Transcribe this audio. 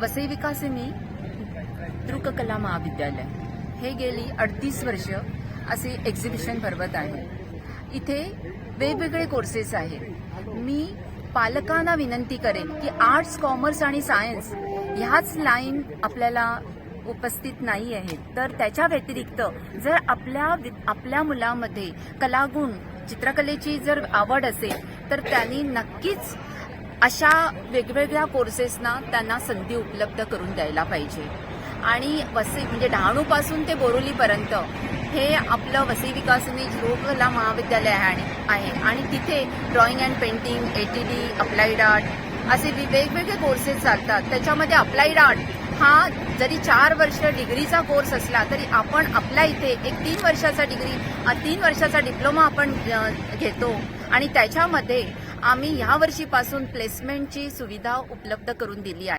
वसई विकासिनी दृककला महाविद्यालय. हे गेली अडतीस वर्ष असे एक्झिबिशन भरवत आहे. इथे वेगवेगळे कोर्सेस आहेत. मी पालकांना विनंती करेन की आर्ट्स कॉमर्स आणि सायन्स ह्याच लाईन आपल्याला उपस्थित नाही आहेत. तर त्याच्या व्यतिरिक्त जर आपल्या वि- आपल्या मुलामध्ये कलागुण चित्रकलेची जर आवड असेल तर त्यांनी नक्कीच अशा वेगवेगळ्या कोर्सेसना त्यांना संधी उपलब्ध करून द्यायला पाहिजे. आणि वसई म्हणजे डहाणूपासून ते बोरोलीपर्यंत हे आपलं वसई विकासनी लोककला महाविद्यालय आहे आणि- आहे. आणि तिथे drawing and painting ATD applied art असे वि- वेगवेगळे कोर्सेस चालतात त्याच्यामध्ये अप्लाइड आर्ट हा जरी चार वर्ष डिग्रीचा कोर्स असला तरी आपण आपल्या इथे एक तीन वर्षाचा डिग्री तीन वर्षाचा डिप्लोमा आपण घेतो. आणि त्याच्यामध्ये आम्ही ह्या वर्षीपासून प्लेसमेंटची सुविधा उपलब्ध करून दिली आहे.